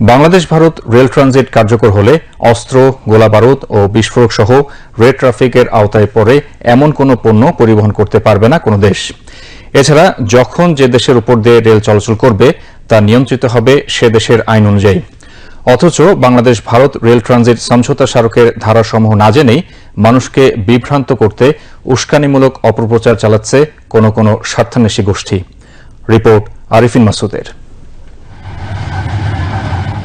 Bangladesh, Bharat rail transit কার্যকর হলে অস্ত্র, গোলাবারুদ ও বিস্ফোরক সহ রেড ট্রাফিকের আওতায় পড়ে এমন কোনো পণ্য পরিবহন করতে পারবে না কোনো দেশ। এছাড়া যখন যে দেশের উপর দিয়ে রেল চলাচল করবে, তা নিয়ন্ত্রিত হবে সে দেশের আইন অনুযায়ী। অথচ বাংলাদেশ, ভারত রেল ট্রানজিট সমঝোতা স্মারকের ধারাসমূহ না জেনেই মানুষকে বিভ্রান্ত করতে উস্কানিমূলক অপপ্রচার চালাচ্ছে কোনো কোনো স্বার্থান্বেষী গোষ্ঠী। রিপোর্ট আরিফিন মাসুদের।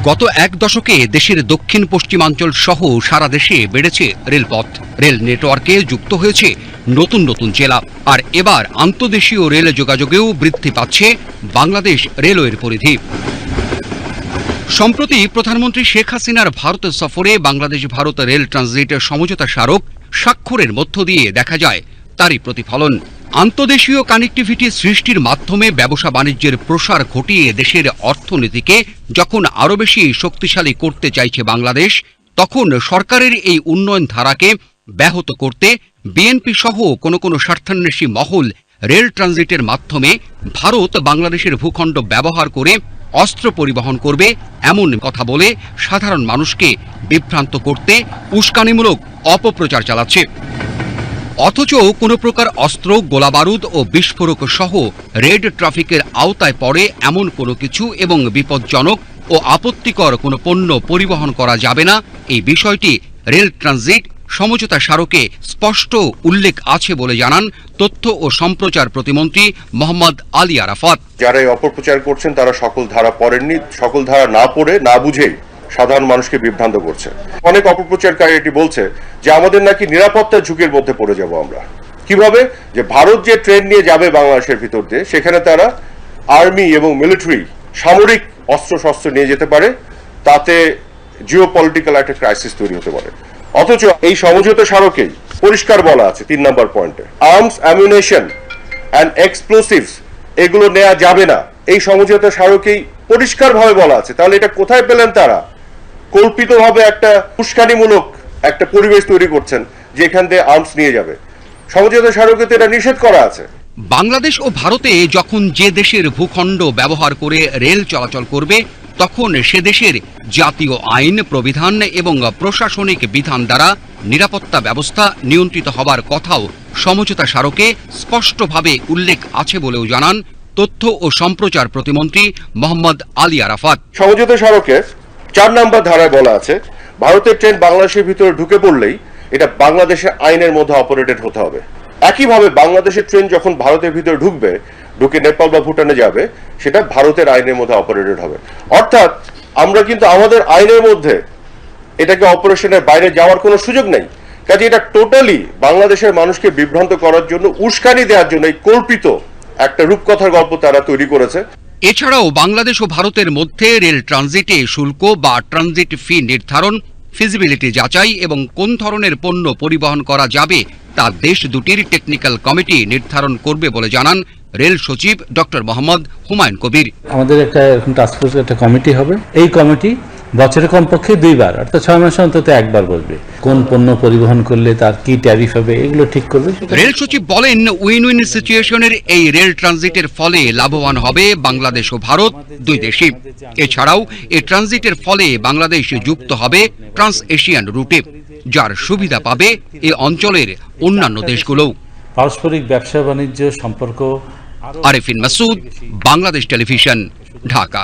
গত এক দশকে দেশের দক্ষিণ পশ্চিমাঞ্চল সহ সারা দেশে বেড়েছে রেলপথ। রেল নেটওয়ার্কে যুক্ত হয়েছে নতুন নতুন জেলা। আর এবার আন্তদেশীয় রেল যোগাযোগেও বৃদ্ধি পাচ্ছে বাংলাদেশ রেলওয়ের পরিধি। সম্প্রতি প্রধানমন্ত্রী শেখ হাসিনার ভারত সফরে বাংলাদেশ ভারত রেল ট্রানজিট সমঝোতা স্মারক স্বাক্ষরের মধ্য দিয়ে দেখা যায়, তারই প্রতিফলন। আন্তদেশীয় কানেক্টিভিটি সৃষ্টির মাধ্যমে ব্যবসা বাণিজ্যের প্রসার ঘটিয়ে দেশের অর্থনীতিকে যখন আরও বেশি শক্তিশালী করতে চাইছে বাংলাদেশ, তখন সরকারের এই উন্নয়ন ধারাকে ব্যাহত করতে বিএনপি সহ কোনো কোনো স্বার্থান্বেষী মহল রেল ট্রানজিটের মাধ্যমে ভারত বাংলাদেশের ভূখণ্ড ব্যবহার করে অস্ত্র পরিবহন করবে এমন কথা বলে সাধারণ মানুষকে বিভ্রান্ত করতে উস্কানিমূলক অপপ্রচার চালাচ্ছে। অথচ কোনো প্রকার অস্ত্র, গোলাবারুদ ও বিস্ফোরক সহ রেড ট্রাফিকের আওতায় পড়ে এমন কোনো কিছু এবং বিপজ্জনক ও আপত্তিকর কোনো পণ্য পরিবহন করা যাবে না, এই বিষয়টি রেল ট্রানজিট সমঝোতা স্মারকে স্পষ্ট উল্লেখ আছে বলে জানান তথ্য ও সম্প্রচার প্রতিমন্ত্রী মোহাম্মদ আলী আরাফাত। যারা অপপ্রচার করছেন তারা সকল ধারা পড়েননি। সকল ধারা না পড়ে, না বুঝেই সাধারণ মানুষকে বিভ্রান্ত করছে। অনেক অপপ্রচারকারী এটি বলছে যে, আমাদের নাকি নিরাপত্তার ঝুঁকির মধ্যে পড়ে যাব আমরা। কীভাবে? যে, ভারত যে ট্রেন নিয়ে যাবে বাংলাদেশের ভিতর দিয়ে, সেখানে তারা আর্মি এবং মিলিটারি সামরিক অস্ত্র শস্ত্র নিয়ে যেতে পারে। তাতে জিও পলিটিক্যাল একটা ক্রাইসিস তৈরি হতে পারে। অথচ এই সমঝোতা স্মারকেই পরিষ্কার বলা আছে তিন নম্বর পয়েন্টে। আর্মস, অ্যামিউনেশন অ্যান্ড এক্সপ্লোসিভস, এগুলো নেওয়া যাবে না। এই সমঝোতা স্মারকেই পরিষ্কারভাবে বলা আছে। তাহলে এটা কোথায় পেলেন তারা? কল্পিতভাবে একটা উস্কানিমূলক একটা পরিবেশ তৈরি করছেন যেখান দিয়ে আর্মস নিয়ে যাবে। সমঝোতা স্মারকে তো এটা নিষেধ করা আছে। বাংলাদেশ ও ভারতে যখন যে দেশের ভূখণ্ড ব্যবহার করে রেল চলাচল করবে তখন সে দেশের জাতীয় আইন প্রবিধান এবং প্রশাসনিক বিধান দ্বারা নিরাপত্তা ব্যবস্থা নিয়ন্ত্রিত হবার কথাও সমঝোতা স্মারকে স্পষ্টভাবে উল্লেখ আছে বলেও জানান তথ্য ও সম্প্রচার প্রতিমন্ত্রী মোহাম্মদ আলী আরাফাত। সমঝোতা স্মারকে চার নম্বর ধারায় বলা আছে, ভারতের ট্রেন বাংলাদেশের ভিতরে ঢুকে পড়লেই এটা বাংলাদেশের আইনের মধ্যে অপারেটেড হতে হবে। একইভাবে বাংলাদেশের ট্রেন যখন ভারতের ভিতরে ঢুকবে, ঢুকে নেপাল বা ভুটানে যাবে, সেটা ভারতের আইনের মধ্যে অপারেটেড হবে। অর্থাৎ আমরা কিন্তু আমাদের আইনের মধ্যে এটাকে অপারেশনের বাইরে যাওয়ার কোনো সুযোগ নেই। কাজে এটা টোটালি বাংলাদেশের মানুষকে বিভ্রান্ত করার জন্য, উস্কানি দেওয়ার জন্য এই কল্পিত একটা রূপকথার গল্প তারা তৈরি করেছে। এছাড়াও বাংলাদেশ ও ভারতের মধ্যে রেল ট্রানজিটে শুল্ক বা ট্রানজিট ফি নির্ধারণ ফিজিবিলিটি যাচাই এবং কোন ধরনের পণ্য পরিবহন করা যাবে তা দেশ দুটির টেকনিক্যাল কমিটি নির্ধারণ করবে বলে জানান রেল সচিব ডক্টর মোহাম্মদ হুমায়ুন কবির। আমাদের একটা এরকম টাস্কফোর্স একটা কমিটি হবে। এই কমিটি বছরে কমপক্ষে দুইবার অর্থাৎ ছয় মাসে অন্তত একবার বসবে। কোন পণ্য পরিবহন করলে তার কি ট্যারিফ হবে এগুলো ঠিক করবে রেল সচিব বলেন উইন উইন সিচুয়েশনের এই রেল ট্রানজিটের ফলে লাভবান হবে বাংলাদেশ ও ভারত দুই দেশই। এছাড়াও এই ট্রানজিটের ফলে বাংলাদেশ যুক্ত হবে ট্রান্স এশিয়ান রুটে যার সুবিধা পাবে এ অঞ্চলের অন্যান্য দেশগুলোও। পারস্পরিক ব্যবসা বাণিজ্য সম্পর্ক আরও আরেফিন মাসুদ বাংলাদেশ টেলিভিশন ঢাকা।